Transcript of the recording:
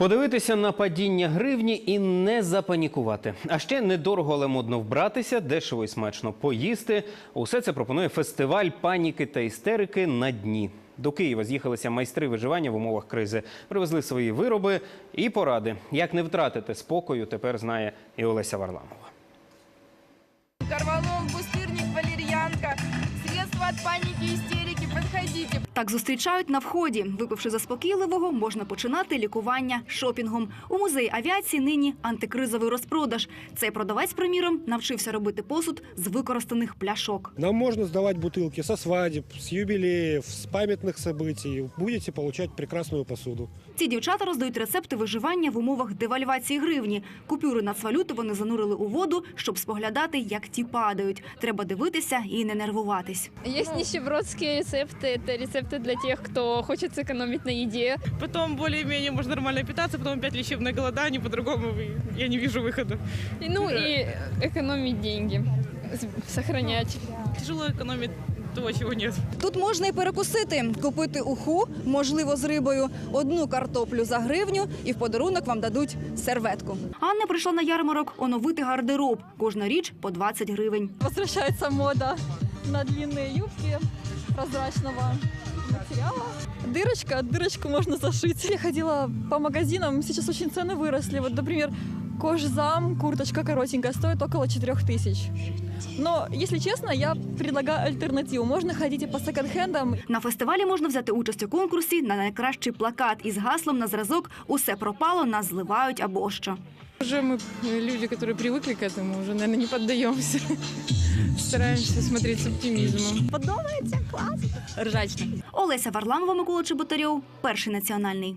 Подивитися на падіння гривні і не запанікувати. А ще недорого, але модно вбратися, дешево і смачно поїсти. Усе це пропонує фестиваль паніки та істерики на дні. До Києва з'їхалися майстри виживання в умовах кризи. Привезли свої вироби і поради. Як не втратити спокою, тепер знає і Олеся Варламова. Корвалол, бустырник, валерьянка. Средства от паники и истерики. Подходите. Так зустрічають на вході. Випивши заспокійливого, можна починати лікування шопінгом. У музеї авіації нині антикризовий розпродаж. Цей продавець, приміром, навчився робити посуд з використаних пляшок. Нам можно сдавать бутылки со свадеб, с юбилеев, с памятных событий. Будете получать прекрасную посуду. Ці дівчата роздають рецепти виживання в умовах девальвації гривні. Купюри нацвалюти вони занурили у воду, щоб споглядати, як ті падають. Треба дивитися і не нервуватись. Есть нищебродские рецепты. Это рецепты для тех, кто хочет сэкономить на еде. Потом более-менее можно нормально питаться, потом опять лечебное голодание, по-другому я не вижу выхода. И, ну и экономить деньги, с- сохранять. Тяжело экономить того, чего нет. Тут можна і перекусити, купити уху, можливо, з рибою, одну картоплю за гривню, і в подарунок вам дадуть серветку. Анна прийшла на ярмарок оновити гардероб. Кожна річ по 20 гривень. Возвращается мода на длинные юбки прозрачного материала. Дырочка, дырочку можно зашить. Я ходила по магазинам, сейчас очень цены выросли. Вот, например, кожзам, курточка коротенькая, стоит около 4000. Но, если честно, я предлагаю альтернативу. Можно ходить и по секонд-хендам, На фестивалі можна взяти участь у конкурсі на найкращий плакат із гаслом на зразок Усе пропало, нас зливають або що. Уже мы э, люди, которые привыкли к этому, уже, наверное, не поддаемся. Стараемся смотреть с оптимизмом. Олеся Варламова, Микола Чеботарьов, перший національний.